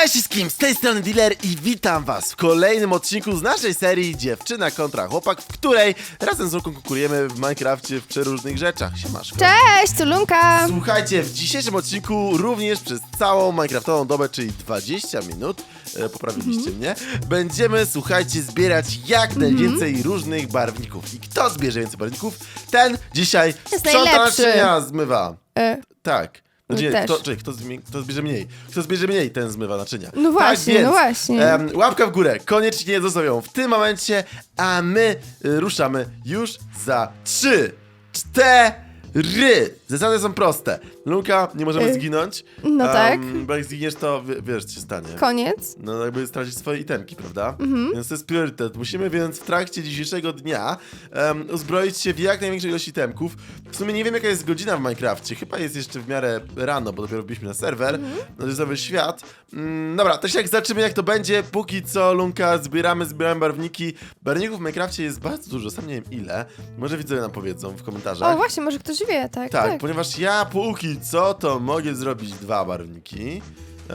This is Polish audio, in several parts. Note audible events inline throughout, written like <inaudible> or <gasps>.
Cześć wszystkim, z tej strony Dealer i witam was w kolejnym odcinku z naszej serii Dziewczyna kontra Chłopak, w której razem z Luką konkurujemy w Minecrafcie w przeróżnych rzeczach. Siemaszko. Cześć, tu Lunka! Słuchajcie, w dzisiejszym odcinku również przez całą Minecraftową dobę, czyli 20 minut, e, poprawiliście mnie, będziemy, słuchajcie, zbierać jak najwięcej różnych barwników. I kto zbierze więcej barwników, ten dzisiaj Jest sprząta najlepszy. naczynia, zmywa. E, Tak. Znaczy, nie, też. kto, czekaj, kto, zmie- kto zbierze mniej? Kto zbierze mniej, ten zmywa naczynia. No właśnie, tak, więc, no właśnie. Em, łapka w górę, koniecznie zostaw ją w tym momencie, a my y, ruszamy już za trzy, cztery. Zasady są proste. Luka, nie możemy Y, zginąć. no tak. Bo jak zginiesz, to wie- wiesz, co się stanie. koniec. No jakby stracić swoje itemki, prawda? Mhm. Więc to jest priorytet. Musimy więc w trakcie dzisiejszego dnia um, uzbroić się w jak największej ilości itemków. W sumie nie wiem jaka jest godzina w Minecrafcie. Chyba jest jeszcze w miarę rano, bo dopiero wbiliśmy na serwer. Mhm. No to jest nowy świat. Mm, dobra, też jak zobaczymy jak to będzie. Póki co, Lunka, zbieramy, zbieramy barwniki. Barwników w Minecrafcie jest bardzo dużo, sam nie wiem ile. Może widzowie nam powiedzą w komentarzach. O, właśnie, może ktoś wie, tak, Tak, tak. Ponieważ ja póki co to mogę zrobić dwa barwniki.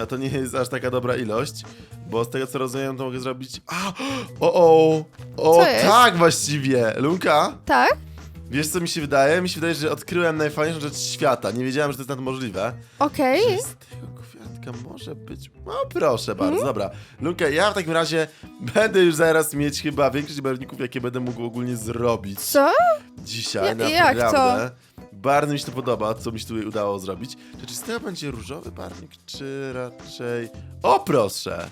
A to nie jest aż taka dobra ilość, bo z tego co rozumiem to mogę zrobić... A! O, o! O, Co jest? tak właściwie! Lunka, Tak? wiesz co mi się wydaje? Mi się wydaje, że odkryłem najfajniejszą rzecz świata. Nie wiedziałem, że to jest na to możliwe. Okej. Z tego kwiatka może być... No proszę bardzo, Mhm. dobra. Lunka, ja w takim razie będę już zaraz mieć chyba większość barwników, jakie będę mógł ogólnie zrobić Co? dzisiaj, Ja- jak naprawdę. Bardzo mi się to podoba, co mi się tutaj udało zrobić. Czy, czy z tego będzie różowy barwnik, czy raczej... O proszę!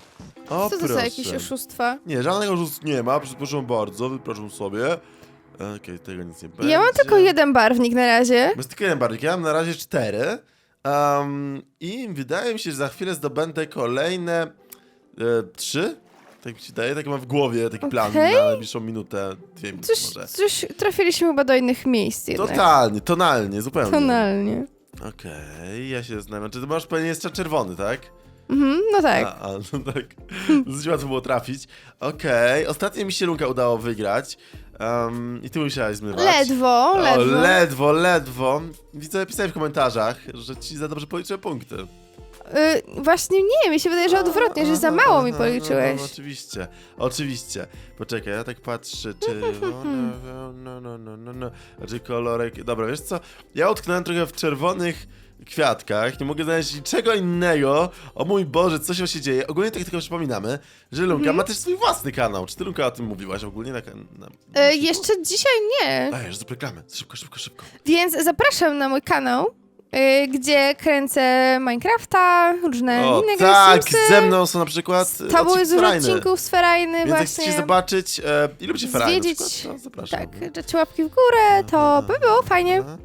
O Co to proszę. za jakieś oszustwa? Nie, żadnego oszustw nie ma, przepraszam bardzo, wypraszam sobie. Okej, tego nic nie będzie. Ja mam tylko jeden barwnik na razie. Bez tylko jeden barwnik, ja mam na razie cztery. Um, I wydaje mi się, że za chwilę zdobędę kolejne e, trzy. Tak mi się wydaje, tak mam w głowie taki plan Okej. na najbliższą minutę, dwie minuty Coś, może. coś trafiliśmy chyba do innych miejsc jednak. Totalnie, tonalnie, zupełnie. Tonalnie. Okej, ja się zastanawiam. Czy ty masz pewnie jeszcze czerwony, tak? Mhm, no tak. A, a no tak. <laughs> Dosyć łatwo było trafić. Okej, ostatnio mi się Lunka udało wygrać. I ty musiałaś zmywać. Ledwo, O, ledwo. ledwo, ledwo. Widzę, pisałem w komentarzach, że ci za dobrze policzę punkty. Y, właśnie nie, mi się wydaje, że odwrotnie, że za mało mi aha, policzyłeś. No, no, oczywiście, oczywiście. Poczekaj, ja tak patrzę, czy... <laughs> No, no, no, no, no, no. Znaczy kolorek... Dobra, wiesz co? Ja utknąłem trochę w czerwonych kwiatkach, nie mogę znaleźć niczego innego. O mój Boże, co się dzieje? Ogólnie tak tylko przypominamy, że Lunka Mhm. ma też swój własny kanał. Czy ty, Lunka, o tym mówiłaś ogólnie na... na, na Y, jeszcze dzisiaj nie. Dajesz, zrób reklamę. Szybko, szybko, szybko. Więc zapraszam na mój kanał, y, gdzie kręcę Minecrafta, różne O, inne tak, Simsy. ze mną są na przykład e, To były dużo frajne. odcinków z Ferajny Więc jak właśnie. chcecie zobaczyć, e, ile lubicie ferajny na Zwiedzić. przykład, to zapraszam. Tak, dać łapki w górę, to by było fajnie. Aha.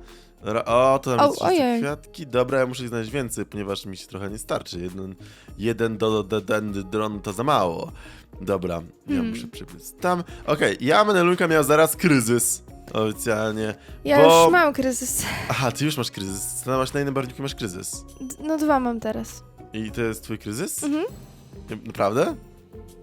Dobra, O, to O, tam jest jeszcze ojej. kwiatki. Dobra, ja muszę ich znaleźć więcej, ponieważ mi się trochę nie starczy. Jeden, jeden do, do, do, do dron to za mało. Dobra, ja Hmm. muszę przybyć tam. Okej, ja będę Lunka miał zaraz kryzys. Oficjalnie. Ja bo... już mam kryzys. Aha, ty już masz kryzys. Ty masz na innym masz kryzys. D- No dwa mam teraz. I to jest twój kryzys? Mhm. Naprawdę?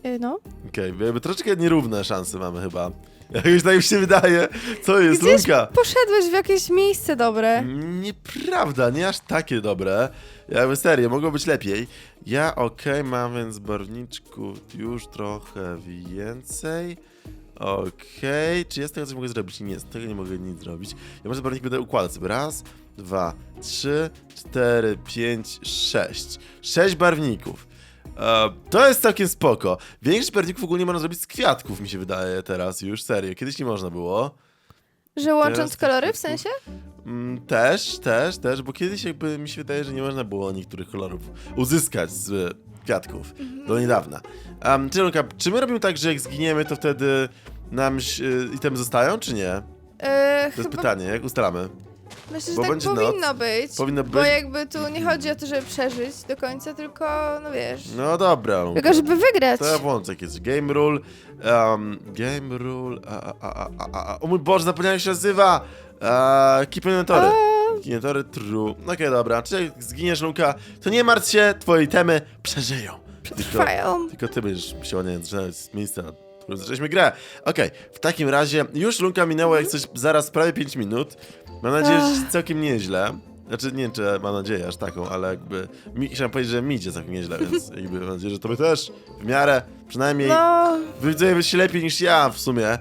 Y, No. Okej, jakby troszeczkę nierówne szanse mamy chyba. <laughs> Jakoś tak mi się wydaje. Co jest, Gdzieś Lunka? poszedłeś w jakieś miejsce dobre. Nieprawda, nie aż takie dobre. Jakby serio, mogło być lepiej. Ja okej, mam więc barwniczków już trochę więcej. Okej, czy ja z tego coś mogę zrobić? Nie, z tego nie mogę nic zrobić. Ja może barwnik będę układać sobie. Raz, dwa, trzy, cztery, pięć, sześć. Sześć barwników. E, to jest całkiem spoko. Większość barwników ogólnie można zrobić z kwiatków, mi się wydaje teraz już, serio. Kiedyś nie można było. Że łącząc kolory, w sensie? Mm, też, też, też, bo kiedyś jakby mi się wydaje, że nie można było niektórych kolorów uzyskać z e, kwiatków. Do niedawna. Um, czy, Lunka, czy my robimy tak, że jak zginiemy, to wtedy nam y, itemy zostają, czy nie? Y, To jest chyba, pytanie, jak ustalamy? Myślę, że bo tak będzie noc. powinno być. Powinno Bo być. jakby tu nie chodzi o to, żeby przeżyć do końca, tylko, no wiesz, No dobra, tylko żeby wygrać. To ja włączę jakieś game rule. Um, game rule. A, a, a, a, a, a. O mój Boże, zapomniałem jak się nazywa. Uh, keep inventory. A, Inventory true. Okej, dobra. Czy jak zginiesz, Lunka, to nie martw się, twoje itemy przeżyją. Tylko, Przetrwają. tylko ty będziesz musiała, nie z miejsca, zaczęliśmy grę. Okej, w takim razie już Lunka minęło jak coś zaraz prawie 5 minut. Mam nadzieję, że całkiem nieźle. Znaczy, nie wiem, czy mam nadzieję aż taką, ale jakby... Mi, chciałem powiedzieć, że mi idzie całkiem nieźle, więc <laughs> jakby mam nadzieję, że tobie też w miarę, przynajmniej... No, widzowie się lepiej niż ja w sumie. Eee,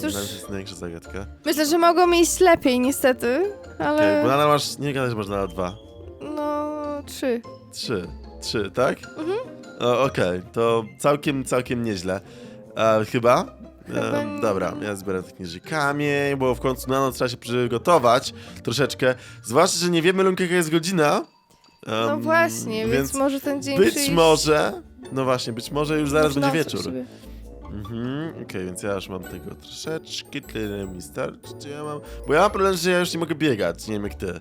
Cóż- jest największa zagadka. myślę, że mogło mi iść lepiej niestety, Okej, ale bo nadal masz... Nie gadać, że masz nadal dwa. no, trzy. Trzy. Trzy, tak? Mhm. O, Okej, to całkiem, całkiem nieźle. E, chyba? E, dobra, ja zbieram taki kamień, bo w końcu na noc trzeba się przygotować troszeczkę. Zwłaszcza, że nie wiemy, Lunka, jaka jest godzina. No właśnie, więc, może ten dzień być przyjść... może... No właśnie, być może już zaraz będzie wieczór. sobie. Mhm, okej, więc ja już mam tego troszeczkę, tyle mi starczy, czy ja mam... Bo ja mam problem, że ja już nie mogę biegać, nie wiem jak ty. Yy,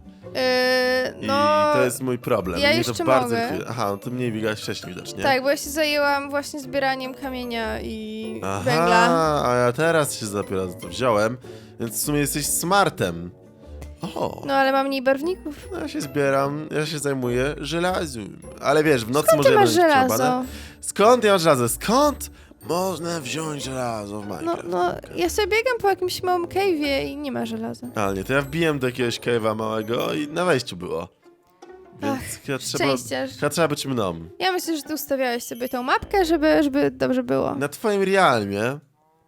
I no, to jest mój problem. ja Mnie jeszcze to bardzo... mogę. chwili- Aha, no to mniej biegałeś wcześniej widocznie. tak, bo ja się zajęłam właśnie zbieraniem kamienia i Aha, węgla. a ja teraz się dopiero za to wziąłem, więc w sumie jesteś smartem. O, No, ale mam mniej barwników. no ja się zbieram, ja się zajmuję żelazem. Ale wiesz, w nocy Ty może masz będę żelazo. Skąd ja mam żelazo? Skąd można wziąć żelazo w No, Minecraft? no, ja sobie biegam po jakimś małym cave'ie i nie ma żelaza. Ale nie, to ja wbiłem do jakiegoś cave'a małego i na wejściu było. Więc chyba trzeba, Szczęściarz. chyba trzeba być mną. Ja myślę, że ty ustawiałeś sobie tą mapkę, żeby, żeby dobrze było. Na twoim realmie.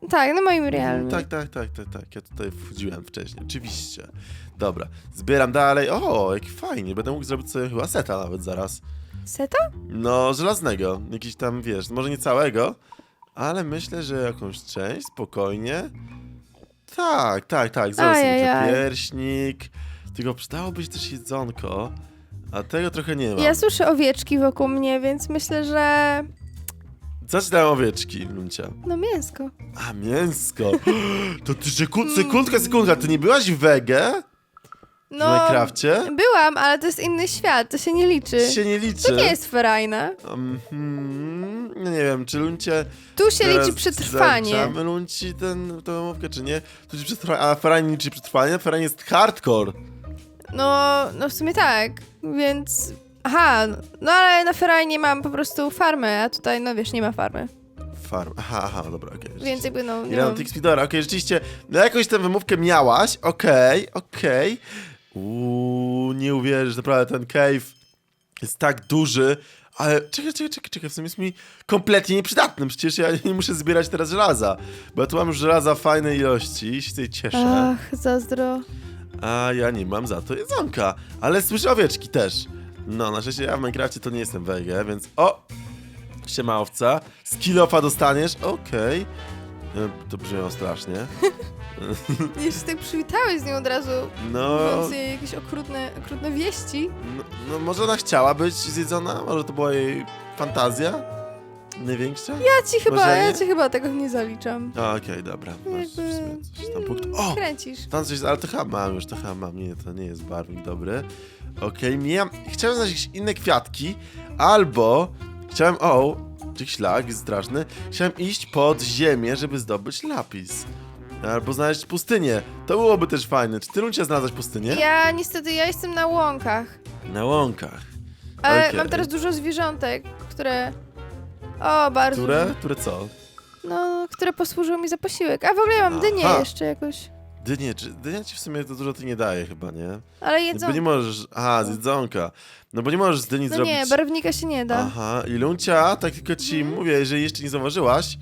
Tak, na moim realnie. Tak, tak, tak, tak, tak. Ja tutaj wchodziłem wcześniej, oczywiście. Dobra, zbieram dalej. O, jak fajnie. Będę mógł zrobić sobie chyba seta nawet zaraz. Seta? No, żelaznego. Jakiś tam, wiesz, może nie całego, ale myślę, że jakąś część, spokojnie. Tak, tak, tak. Zaraz sobie Ajajaj. pierśnik. Tylko przydałoby się też jedzonko, a tego trochę nie ma. Ja słyszę owieczki wokół mnie, więc myślę, że... Co ci dają owieczki, Luncia? No mięsko. A, mięsko. <gasps> To ty sekund, sekundka, sekundka. Ty nie byłaś wege w No, Minecrafcie? byłam, ale to jest inny świat, to się nie liczy. się nie liczy. To nie jest ferajne. Mhm, no nie wiem, czy Luncie... Tu się liczy przetrwanie. Zaliczamy Lunci ten, tę wymówkę, czy nie? Tu liczy przetrwanie, a Ferrari liczy przetrwanie? Ferrari jest hardcore. No, no w sumie tak, więc... Aha, no ale na ferajnie mam po prostu farmę, a tutaj, no wiesz, nie ma farmy. Farm. Aha, aha, dobra, okej. Więc jakby, no, nie Ile mam mam... tych speedora? Okej, rzeczywiście, no jakąś tę wymówkę miałaś, okej, okej. Uuu, nie uwierzysz, naprawdę ten cave jest tak duży, ale czekaj, czekaj, czekaj, czekaj, w sumie jest mi kompletnie nieprzydatnym, przecież ja nie muszę zbierać teraz żelaza, bo ja tu mam już żelaza fajnej ilości i się tutaj cieszę, Ach, zazdro. a ja nie mam za to jedzonka, ale słyszę owieczki też. No, na szczęście ja w Minecrafcie to nie jestem wege, więc o! Siema owca, skillofa dostaniesz, okej. E, To brzmiało strasznie. <laughs> <laughs> Jeszcze tak przywitałeś z nią od razu, No, mówiąc jej jakieś okrutne, okrutne wieści. no, no, może ona chciała być zjedzona? Może to była jej fantazja? Największa? Ja ci chyba, Może ja ci chyba tego nie zaliczam. A, Okej, dobra. Masz w Jakby... sumie coś tam punkt. O! Kręcisz. Tam coś, ale to chyba mam już, to chyba mam. Nie, to nie jest barwnik dobry. Okej, okay, chciałem znaleźć jakieś inne kwiatki, albo chciałem, o, jakiś lag straszny, chciałem iść pod ziemię, żeby zdobyć lapis. Albo znaleźć pustynię. To byłoby też fajne. Czy ty Lucia znalazłaś pustynię? Ja niestety, ja jestem na łąkach. Na łąkach. Ale Okej. mam teraz dużo zwierzątek, które... O, bardzo. Które? Które co? No, które posłużą mi za posiłek. A w ogóle ja mam dynię Aha. jeszcze jakoś. Dynie, czy dynia ci w sumie to dużo ty nie daje chyba, nie? Ale Bo jedzą... nie możesz, aha, z jedzonka. No bo nie możesz z dyni No zrobić... nie, barwnika się nie da. Aha, i Luncia, tak tylko ci Mhm. mówię, jeżeli jeszcze nie zauważyłaś,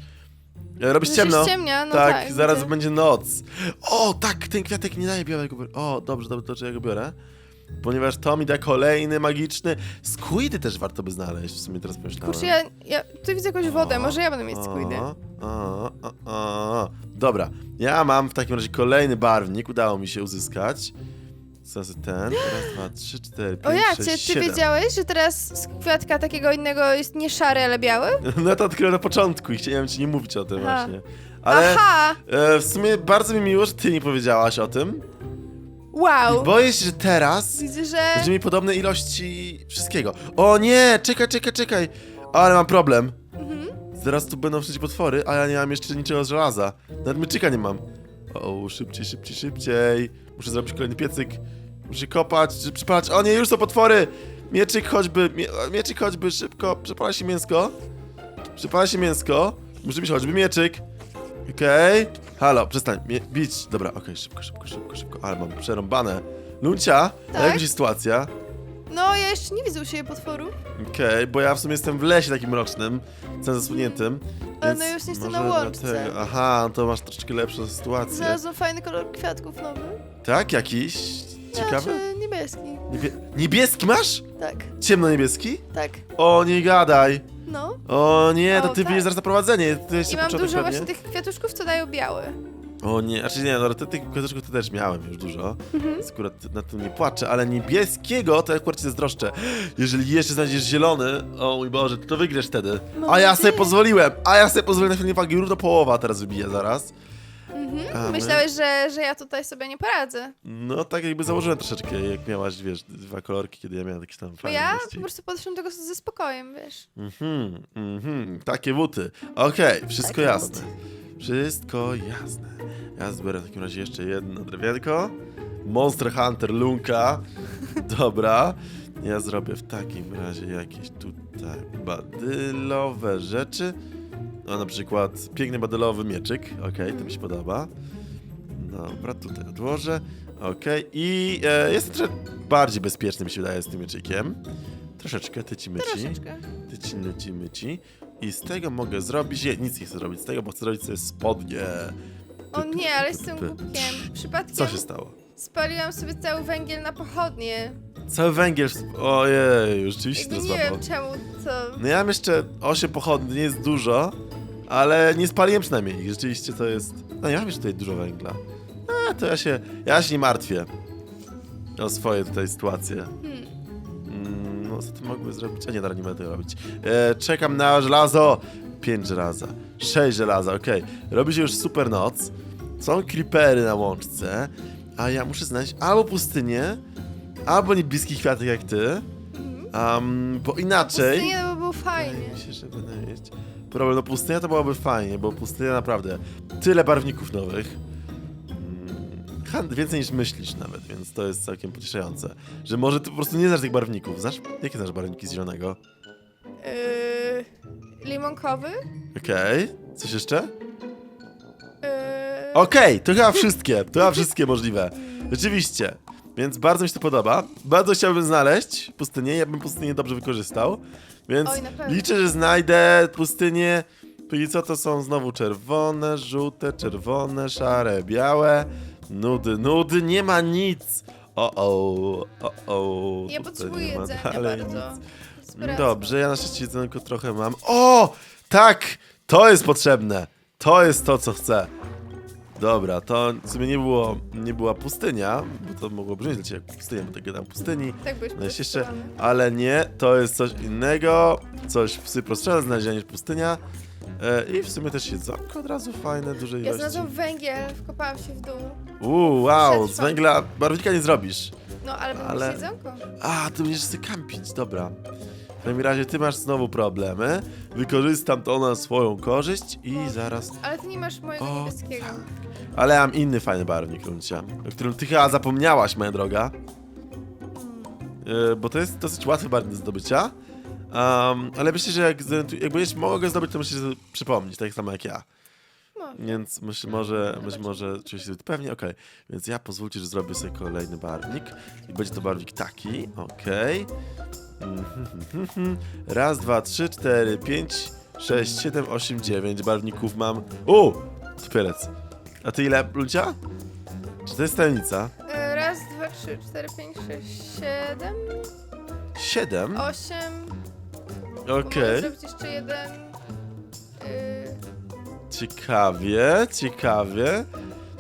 e, robi się Że się ciemno. ściemnia, no tak, tak, zaraz widzę. będzie noc. O, tak, ten kwiatek nie daje białego. bior- O, dobrze, dobrze, dobrze, ja go biorę. Ponieważ to mi da kolejny magiczny. Squidy też warto by znaleźć, w sumie teraz pomyślałem. Kurczę, ja, ja tu widzę jakąś wodę, może ja będę mieć squidy. O, o, o, o. Dobra, ja mam w takim razie kolejny barwnik, udało mi się uzyskać. Co za ten? Raz, dwa, trzy, cztery, O pięć, jacie, sześć, ty siedem. wiedziałeś, że teraz z kwiatka takiego innego jest nie szary, ale biały? <laughs> No to odkryłem na początku i chciałem ci nie mówić o tym Aha. właśnie. Ale Aha! e, w sumie bardzo mi miło, że ty nie powiedziałaś o tym. Wow! I boję się, że teraz Widzę, że... będziemy mieli podobne ilości wszystkiego. O nie, czekaj, czekaj, czekaj. Ale mam problem. Mhm. Zaraz tu będą wszędzie potwory, a ja nie mam jeszcze niczego z żelaza. Nawet myczyka nie mam. O, szybciej, szybciej, szybciej. Muszę zrobić kolejny piecyk. Muszę kopać, przypalać. O nie, już są potwory! Mieczyk choćby, mie, mieczyk choćby, szybko. Przepala się mięsko. Przepala się mięsko. Muszę mieć choćby mieczyk. Okej. Halo, przestań. Mie bić. Dobra, okej, szybko, szybko, szybko, szybko. Ale mam przerąbane. Luncia, Tak? jak sytuacja? No, ja jeszcze nie widzę u siebie potworu. Okej, bo ja w sumie jestem w lesie takim mrocznym, całym zasłoniętym. Ale no już nie jestem na łączce. dlatego- Aha, no to masz troszeczkę lepszą sytuację. Znalazłam fajny kolor kwiatków nowy. Tak, jakiś? Ciekawy? Znaczy, niebieski. Niebie niebieski masz? Tak, Ciemno-niebieski? tak. O, nie gadaj. No. O nie, to O, ty tak. wyjdziesz zaraz na prowadzenie. Jeszcze I mam początek dużo pewnie. właśnie tych kwiatuszków, co dają biały. O nie, znaczy nie, no te, tych kwiateczków to też miałem już dużo, Mhm. więc akurat na tym nie płaczę, ale niebieskiego to akurat cię zazdroszczę. Jeżeli jeszcze znajdziesz zielony, o mój Boże, to wygrasz wtedy. Mam A ja sobie pozwoliłem, a ja sobie pozwoliłem na chwilę wagi, równo połowa teraz wybija zaraz. Mhm. A my? Myślałeś, że, że ja tutaj sobie nie poradzę. No tak jakby założyłem troszeczkę, jak miałaś, wiesz, dwa kolorki, kiedy ja miałem jakieś tam Bo fajne ja po prostu podeszłam do tego ze spokojem, wiesz. Mhm, mhm, takie buty. Okej, wszystko Takie jasne. Wszystko jasne. Ja zbiorę w takim razie jeszcze jedno drewienko. Monster Hunter Lunka. <laughs> Dobra. Ja zrobię w takim razie jakieś tutaj badylowe rzeczy. No na przykład piękny badylowy mieczyk. Okej, to mi się podoba. Dobra, tutaj odłożę. Okej, i e, jest trochę bardziej bezpieczny mi się wydaje z tym mieczykiem. Troszeczkę tyci myci. Troszeczkę. Tyci, myci, myci. I z tego mogę zrobić... Nie, nic nie chcę zrobić z tego, bo chcę zrobić sobie spodnie. O nie, ale jestem głupkiem. Przypadkiem Co się stało? spaliłam sobie cały węgiel na pochodnie. Cały węgiel... Ojej, rzeczywiście Jakby to nie wiem czemu to... No ja mam jeszcze 8 pochodni, nie jest dużo, ale nie spaliłem przynajmniej ich. Rzeczywiście to jest... No ja mam jeszcze tutaj dużo węgla. A, to ja się... Ja się nie martwię o swoje tutaj sytuacje. Hmm. Mm, No, co ty mogły zrobić? A nie, dobra, nie będę tego robić. E, czekam na żelazo. 5 żelaza. 6 żelaza, okej. Robi się już super noc. Są creepery na łączce. A ja muszę znaleźć albo pustynię, albo niebieski kwiatek jak ty. Mhm. Um, bo inaczej... Pustynię to by było Wydaje fajnie. mi się, że będę mieć problem. No pustynia to byłoby fajnie, bo pustynia naprawdę tyle barwników nowych. Mm, Więcej niż myślisz nawet, więc to jest całkiem pocieszające. Że może ty po prostu nie znasz tych barwników. Znasz? Jakie znasz barwniki z zielonego? Yy, limonkowy? Okej. Coś jeszcze? Yy, Okej, to chyba wszystkie. To chyba wszystkie możliwe. Rzeczywiście. Więc bardzo mi się to podoba. Bardzo chciałbym znaleźć pustynię. Ja bym pustynię dobrze wykorzystał. Więc Oj, na pewno. liczę, że znajdę pustynię. Póki co to są znowu czerwone, żółte, czerwone, szare, białe. Nudy, nudy, nie ma nic. O, o, o, o. Ja tutaj potrzebuję nie ma jedzenia dalej bardzo. nic. Dobrze, ja na szczęście jedzonko trochę mam. O! Tak! To jest potrzebne! To jest to, co chcę. Dobra, to w sumie nie było, nie była pustynia, bo to mogło brzmieć dla ciebie jak pustynia, bo tak gadam pustyni. Tak byś No jeszcze, ale nie, to jest coś innego, coś prostsze znalezienia niż pustynia. E, I w sumie też jedzonko od razu fajne, dużej Ja ilości. znalazłam węgiel, wkopałam się w dół. Uuu, wow, z węgla barwnika nie zrobisz. No, Ale- ale... jedzonko. A, ty będziesz sobie kampić, dobra. W takim razie ty masz znowu problemy. Wykorzystam to na swoją korzyść i zaraz... Ale ty nie masz mojego O, niebieskiego. tak. Ale ja mam inny fajny barwnik, Luncia, o którym ty chyba zapomniałaś, moja droga. Yy, bo to jest dosyć łatwy barwnik do zdobycia. Ale myślę, że jak, zorientuj- jak będziesz mogła go zdobyć, to musisz przypomnieć, tak samo jak ja. Może. Więc myślę, może, myślę, może się pewnie, okej. Więc ja pozwólcie, że zrobię sobie kolejny barwnik. I będzie to barwnik taki, okej. Mhm. <laughs> Raz, dwa, trzy, cztery, pięć, sześć, siedem, osiem, dziewięć barwników mam. U! Tupielec. A ty ile, Lucia? Czy to jest tajemnica? Yy, Raz, dwa, trzy, cztery, pięć, sześć, siedem, Siedem? osiem. Okej. Mogę zrobić jeszcze jeden. Yy, Ciekawie, ciekawie.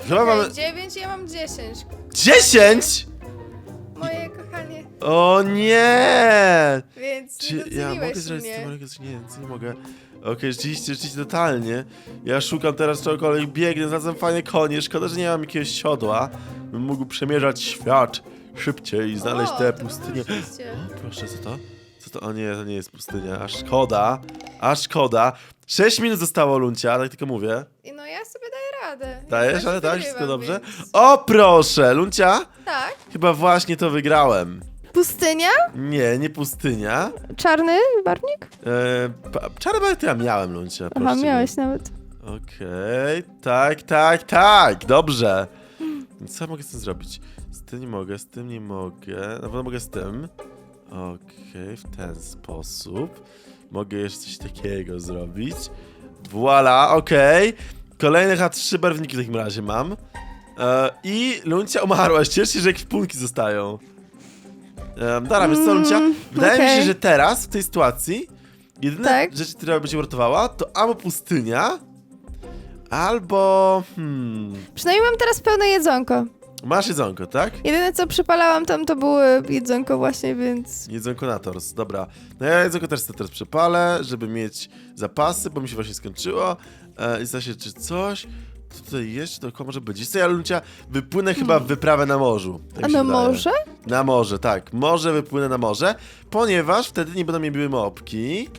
Chyba mamy... dziewięć, ja mam dziesięć. Dziesięć! Moje kochanie. O nie! Więc Czy nie ja doceniłeś mogę zrobić z mnie. tym coś- Nie, nic nie mogę. Okej, rzeczywiście, rzeczywiście totalnie. Ja szukam teraz czegokolwiek, biegnę, znalazłem fajne konie. Szkoda, że nie mam jakiegoś siodła. Bym mógł przemierzać świat szybciej i znaleźć o, to było szczęście. O, proszę, co to? O nie, to nie jest pustynia. A szkoda. A szkoda. 6 minut zostało, Luncia, tak tylko mówię. I no ja sobie daję radę. Dajesz, Ja ale tak, wszystko dobrze? więc- O, proszę, Luncia, Tak. chyba właśnie to wygrałem. Pustynia? Nie, nie pustynia. Czarny barwnik? E, pa- czarny to ja miałem, Luncia, proszę. Aha, miałeś nawet. Okej, tak, tak, tak, dobrze. Co mogę z tym zrobić? Z tym nie mogę, z tym nie mogę. Na pewno mogę z tym. Okej, w ten sposób. Mogę jeszcze coś takiego zrobić. Voila, okej. Kolejne H3 barwniki w takim razie mam. E, I Luncia umarła. Cieszę się, że jakieś punki zostają. Um, dobra, wiesz co, Luncia? Mm, Wydaje mi się, okej. że teraz, w tej sytuacji, jedyne Tak. rzeczy, które będzie uratowała, to albo pustynia, albo... Hmm... Przynajmniej mam teraz pełne jedzonko. Masz jedzonko, tak? Jedyne co przypalałam tam to było jedzonko właśnie, więc... Jedzonko na tors, dobra. No ja jedzonko też sobie teraz przepalę, żeby mieć zapasy, bo mi się właśnie skończyło. E, I się, czy coś tutaj jeszcze dookoła może być. Jest ja, Luncia, wypłynę chyba w wyprawę na morzu. tak Hmm. A wydaje. może? Na morze, tak. Może wypłynę na morze, ponieważ wtedy nie będą mnie biły mopki.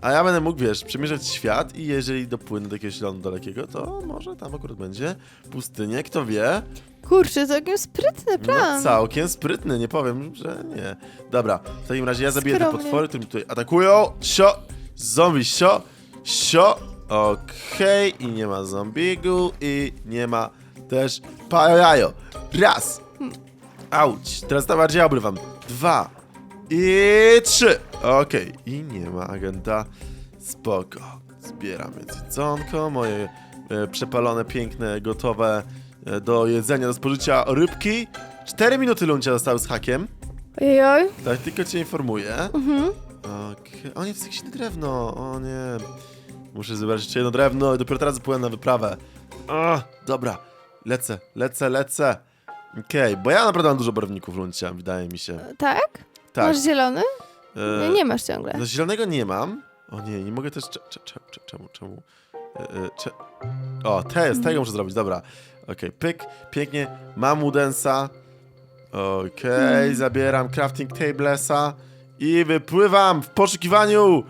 A ja będę mógł, wiesz, przemierzać świat i jeżeli dopłynę do jakiegoś lądu dalekiego, to może tam akurat będzie pustynię, kto wie. Kurczę, całkiem sprytny No plan. całkiem sprytny, nie powiem, że nie. Dobra, w takim razie ja zabiję te Skromnie. potwory, które mi tutaj atakują. Sio, zombie, sio, sio. Okej, i nie ma zombiegu, i nie ma też pajajo. Raz. Auć, teraz to bardziej obrywam. Dwa. I trzy. Okej, i nie ma agenta. Spoko. Zbieramy jedzonko, moje e, przepalone, piękne, gotowe do jedzenia, do spożycia rybki. Cztery minuty luncia zostały z hakiem. Ojoj. Tak, tylko cię informuję. Mhm. Okej. O nie, jest jakieś drewno. O nie. Muszę zebrać jeszcze jedno drewno i dopiero teraz zapłynę na wyprawę. O, dobra. Lecę, lecę, lecę. Okej, bo ja naprawdę mam dużo barwników luncia, wydaje mi się. Tak? Tak. Masz zielony? e, Nie, nie masz ciągle. No zielonego nie mam. O nie, nie mogę też. Cze, cze, cze, cze, czemu, czemu? E, e, cze... O, te, z tego muszę zrobić, dobra. Okej, pyk, pięknie. Mam Woodensa. Okej, Mm. zabieram crafting tablesa i wypływam w poszukiwaniu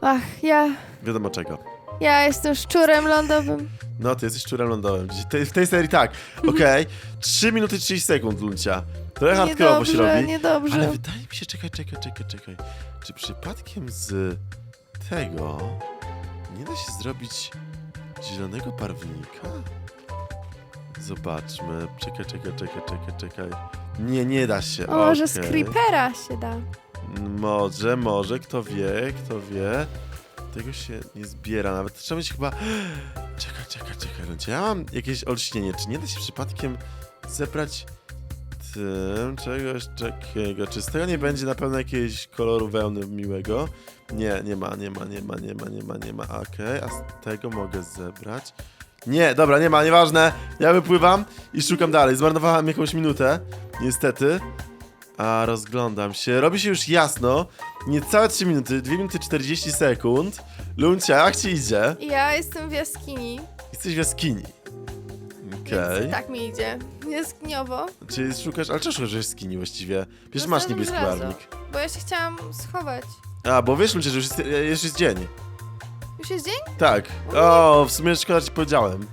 Ach, ja... wiadomo czego. Ja jestem szczurem lądowym. No, ty jesteś szczurem lądowym. W tej, w tej serii tak. <laughs> Okej, 3 minuty 30 sekund, Luncia. Trochę hardkorowo się robi. niedobrze. Ale wydaje mi się, czekaj, czekaj, czekaj, czekaj. Czy przypadkiem z tego nie da się zrobić zielonego barwnika? Zobaczmy. Czekaj, czekaj, czekaj, czekaj, czekaj. Nie, nie da się. O, może z okej. creepera się da. Może, może, kto wie, kto wie. Tego się nie zbiera nawet. Trzeba mieć chyba... <gasps> Czekaj, czekaj, czekaj. Ludzie. Ja mam jakieś olśnienie. Czy nie da się przypadkiem zebrać tym czegoś takiego? Czy z tego nie będzie na pewno jakiegoś koloru wełny miłego? Nie, nie ma, nie ma, nie ma, nie ma, nie ma, nie ma. Okej, a z tego mogę zebrać? Nie, dobra, nie ma, nieważne. Ja wypływam i szukam dalej. Zmarnowałem jakąś minutę, niestety. A rozglądam się. Robi się już jasno. Niecałe 3 minuty, 2 minuty 40 sekund. Luncia, jak ci idzie? Ja jestem w jaskini. Jesteś w jaskini. Okej. Więc tak mi idzie. Jaskiniowo. Czyli szukasz, ale czego szukasz w jaskini właściwie? Przecież No, masz niebieski barwnik. Bo ja się chciałam schować. A, bo wiesz Lucia, że już jest, już jest dzień. Już jest dzień? Tak. O, w sumie szkoda ci powiedziałem.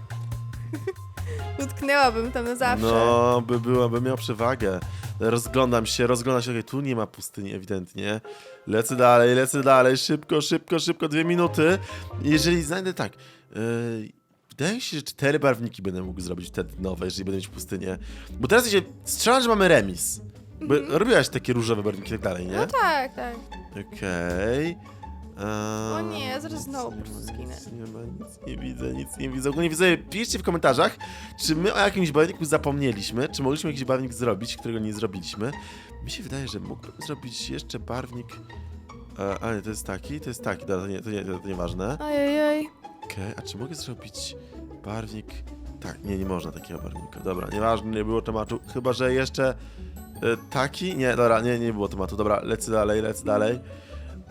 <laughs> Utknęłabym tam na zawsze. No, by była, by miał przewagę. Rozglądam się, rozglądam się, okej, tu nie ma pustyni ewidentnie. Lecę dalej, lecę dalej, szybko, szybko, szybko, dwie minuty. Jeżeli znajdę tak, yy, wydaje mi się, że cztery barwniki będę mógł zrobić wtedy nowe, jeżeli będę mieć pustynię. Bo teraz się strzelam, że mamy remis. Bo robiłaś takie różowe barwniki i tak dalej, nie? No tak, tak. Okej. Eee, O nie, zaraz znowu nic po prostu nie ma, zginę. Nic nie ma, nic nie widzę, nic nie widzę. Ogólnie widzę, piszcie w komentarzach, czy my o jakimś barwniku zapomnieliśmy, czy mogliśmy jakiś barwnik zrobić, którego nie zrobiliśmy. Mi się wydaje, że mógłbym zrobić jeszcze barwnik... E, a nie, to jest taki, to jest taki, dobra, to, nie, to, nie, to, to nieważne. Ojej. Okej, a czy mogę zrobić barwnik... Tak, nie, nie można takiego barwnika. Dobra, nieważne, nie było tematu. Chyba, że jeszcze e, taki? Nie, dobra, nie, nie było tematu. Dobra, lecę dalej, lecę dalej.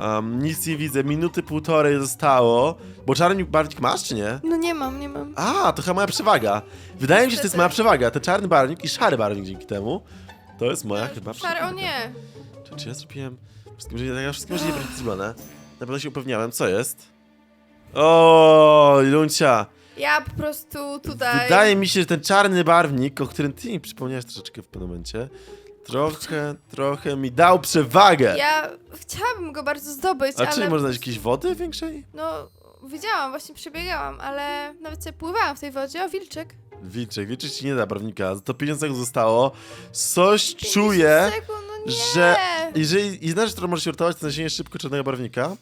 Um, nic nie widzę, minuty półtorej zostało. Bo czarny barwnik masz, czy nie? No nie mam, nie mam. A, to chyba moja przewaga. Wydaje mi się, że to jest moja przewaga. Ten czarny barwnik i szary barwnik dzięki temu. To jest moja chyba Szary, przewaga. o nie. Czy, czy ja zrobiłem... Wszystkim, że ja wszystkim, że nie będzie zrobione. Na pewno się upewniałem, co jest. O, Luncia. Ja po prostu tutaj... Wydaje mi się, że ten czarny barwnik, o którym ty mi przypomniałeś troszeczkę w pewnym momencie, trochę, trochę mi dał przewagę. Ja chciałabym go bardzo zdobyć, A ale... czy nie można znaleźć jakiejś wody większej? No, widziałam, właśnie przebiegałam, ale nawet sobie pływałam w tej wodzie. O, wilczek. Wilczek, Wilczek ci nie da barwnika, za to 50 sekund zostało. Coś czuję, 50 sekund, no nie. że jeżeli i znasz, że możesz uratować, to nasienie szybko czarnego barwnika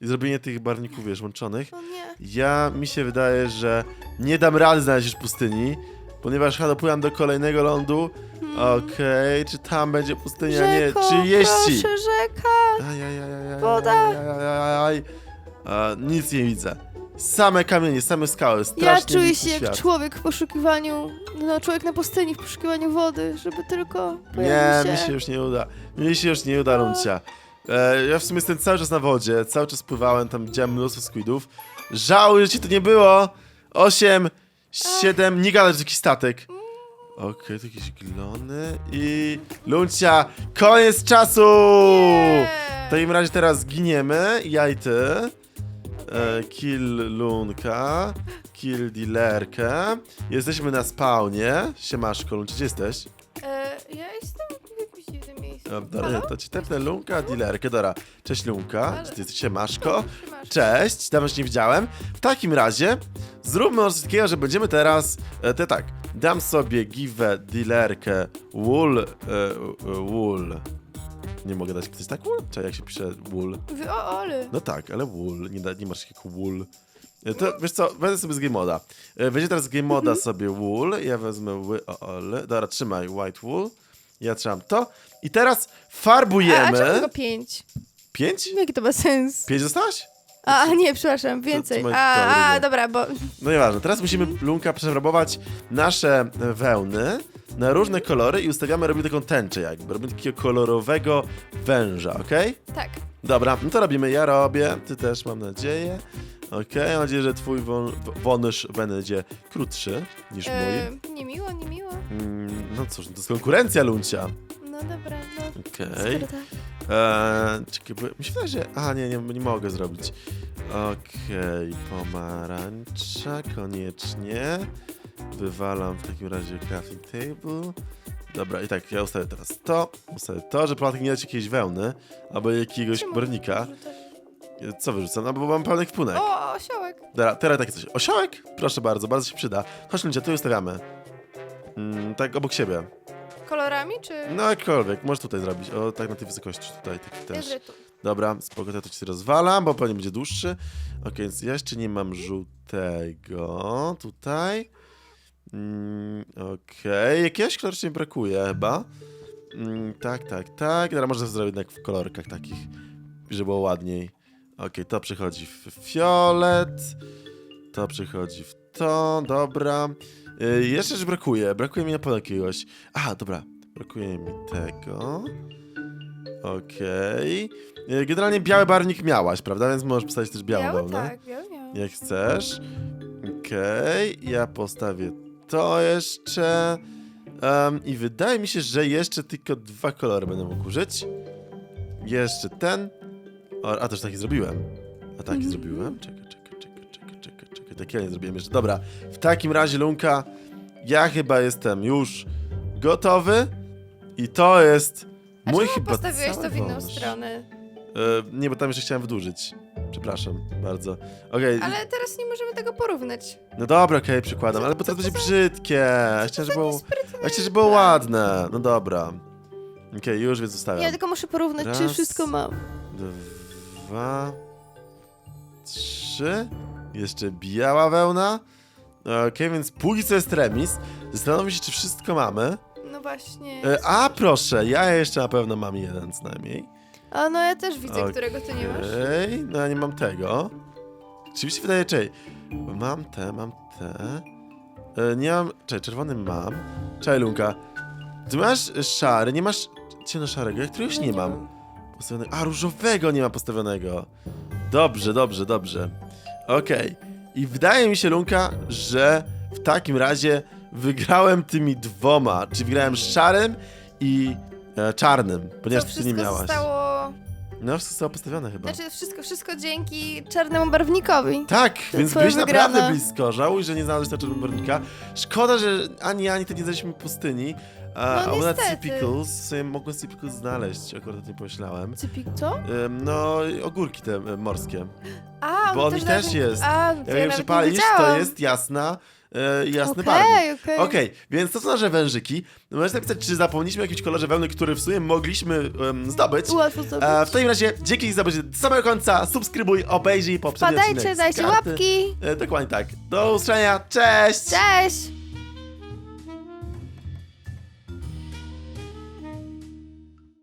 i zrobienie tych barwników, wiesz, łączonych. No nie. Ja, mi się wydaje, że nie dam rady znaleźć już pustyni, ponieważ ja dopływam do kolejnego lądu. Okej, czy tam będzie pustynia? Rzeko, nie, 30. proszę, rzeka. Ajajajajaj, Woda. A, nic nie widzę. Same kamienie, same skały, Ja strasznie czuję się jak świat. człowiek w poszukiwaniu, no człowiek na pustyni w poszukiwaniu wody, żeby tylko Nie, pojawił mi się już nie uda. Mi się już nie uda, Runcia. E, ja w sumie jestem cały czas na wodzie, cały czas pływałem, tam widziałem mnóstwo squidów. Żałuję, że ci tu nie było. 8, 7, nie gadać, jakiś statek. Okej, to jakieś glony i... Luncia, koniec czasu! W takim razie teraz giniemy, ja i ty. E, kill Lunka, kill dealerkę. Jesteśmy na spawnie. Siemaszko, Luncia, gdzie jesteś? E, ja jestem tepnę Lunka, dealerkę, dobra. Cześć Lunka, ty jesteś? Trzymasz. Cześć, dawno cię nie widziałem. W takim razie zróbmy coś takiego, że będziemy teraz, te tak, dam sobie give dealerkę wool, e, e, wool. Nie mogę dać coś tak wool? Czy jak się pisze wool? Wy, o, Ole. No tak, ale wool, nie, da, nie masz takiego wool. E, To wiesz co, wezmę sobie z game moda. E, Weźcie teraz z game moda sobie wool, ja wezmę wy, o, ole. Dobra, trzymaj white wool. Ja trzymam to. I teraz A, a czemu farbujemy. tylko pięć? Pięć? Jaki to ma sens? Pięć dostałaś? A, nie, przepraszam, więcej. to ma- A, dobra, a, dobra, bo... No nieważne, teraz musimy Lunka przerabować nasze wełny na różne kolory i ustawiamy, robimy taką tęczę jakby, robimy takiego kolorowego węża, okej? Tak. Dobra, no to robimy, ja robię, ty też mam nadzieję. Okej, mam nadzieję, że twój won, wonysz będzie krótszy niż mój. E, niemiło, niemiło. Mm, no cóż, no to jest konkurencja, Luncia. No dobra, no. Okej. skoro tak. Eee, czekaj, bo mi się wydaje, że... A, nie, nie, nie mogę zrobić. Okej, pomarańcza, koniecznie. Wywalam w takim razie crafting table. Dobra, i tak, ja ustawię teraz to, ustawię to, że Polatek nie dać jakiejś wełny, albo jakiegoś Czemu. Co wyrzucam? No bo mam pełny kwipunek. O, osiołek. Dobra, teraz takie coś. Osiołek? Proszę bardzo, bardzo się przyda. Chodź, Luncia, tu ustawiamy. Mm, tak obok siebie. Kolorami, czy... No jakkolwiek, możesz tutaj zrobić. O, tak na tej wysokości tutaj, tak też. Tu. Dobra, spoko, to ja to ci rozwalam, bo pewnie będzie dłuższy. Ok, więc ja jeszcze nie mam żółtego tutaj. Mm, Okej, jakiegoś koloru jeszcze mi brakuje chyba. Mm, tak, tak, tak. Dobra, może zrobię jednak w kolorkach takich, żeby było ładniej. Okej, to przychodzi w fiolet. To przychodzi w to, dobra. Y, jeszcze coś brakuje, brakuje mi na pewno jakiegoś. Aha, dobra, brakuje mi tego. Okej. Y, Generalnie biały barwnik miałaś, prawda? Więc możesz postawić też białą Biały? wełnę. Tak, biały miał. Jak chcesz. Okej, ja postawię to jeszcze. Em, I wydaje mi się, że jeszcze tylko dwa kolory będę mógł użyć. Jeszcze ten. O, a też taki zrobiłem. A taki Mhm. zrobiłem. Czekaj, czekaj, czekaj, czekaj, czekaj, czekaj. Taki ja nie zrobiłem jeszcze. Dobra, w takim razie, Lunka, ja chyba jestem już gotowy. I to jest A mój chyba postawiłeś to w inną stronę? E, nie, bo tam jeszcze chciałem wydłużyć. Przepraszam bardzo. Okej, Ale teraz nie możemy tego porównać. no dobra, okej, przykładam, Co- ale bo to będzie brzydkie. Ja chciałem, żeby było, ja chciałem, żeby było ładne. No dobra. Okej, już więc zostawiam. Ja tylko muszę porównać, czy Raz. wszystko mam. Dwa, trzy. Jeszcze biała wełna. Okej, więc póki co jest remis. Zastanowię się, czy wszystko mamy. No właśnie. E, a proszę, ja jeszcze na pewno mam jeden co najmniej. A no ja też widzę, Okej. którego ty nie masz. Ej, no ja nie mam tego. Czy mi się wydaje, czej, mam te, mam te. E, nie mam, czej, czerwony mam. Czej, Lunka. Ty masz szary, nie masz ciemnoszarego, ja któregoś No nie mam. Postawionego. A, różowego nie ma postawionego. Dobrze, dobrze, dobrze. Okej. I wydaje mi się, Lunka, że w takim razie wygrałem tymi dwoma. Czyli wygrałem szarym i e, czarnym, ponieważ to ty nie miałaś. zostało... No, wszystko zostało postawione chyba. Znaczy wszystko, wszystko dzięki czarnemu barwnikowi. Tak, więc twoja byłeś naprawdę wygrana. blisko. Żałuj, że nie znalazłeś na barwnika. Szkoda, że ani ja, ani ty nie znaleźliśmy pustyni, A, No a u nas niestety. Sea Pickles, mogłem Sea Pickles znaleźć, akurat o tym pomyślałem. Cypik, co? Ym, no, ogórki te y, morskie. A, Bo on też jest. A, to Jak ja je nawet nie to wiedziałam. jest jasna, y, jasny barwnik. Okej, okej. Okej, więc to są nasze wężyki. Możesz napisać, czy zapomnieliśmy o jakimś kolorze wełny, który w sumie mogliśmy em, zdobyć. Łatwo zdobyć. E, w takim razie, dzięki za obejrzenie do samego końca, subskrybuj, obejrzyj poprzedni Wpadajcie, odcinek z dajcie karty. łapki. E, dokładnie tak. Do usłyszenia, cześć! Cześć!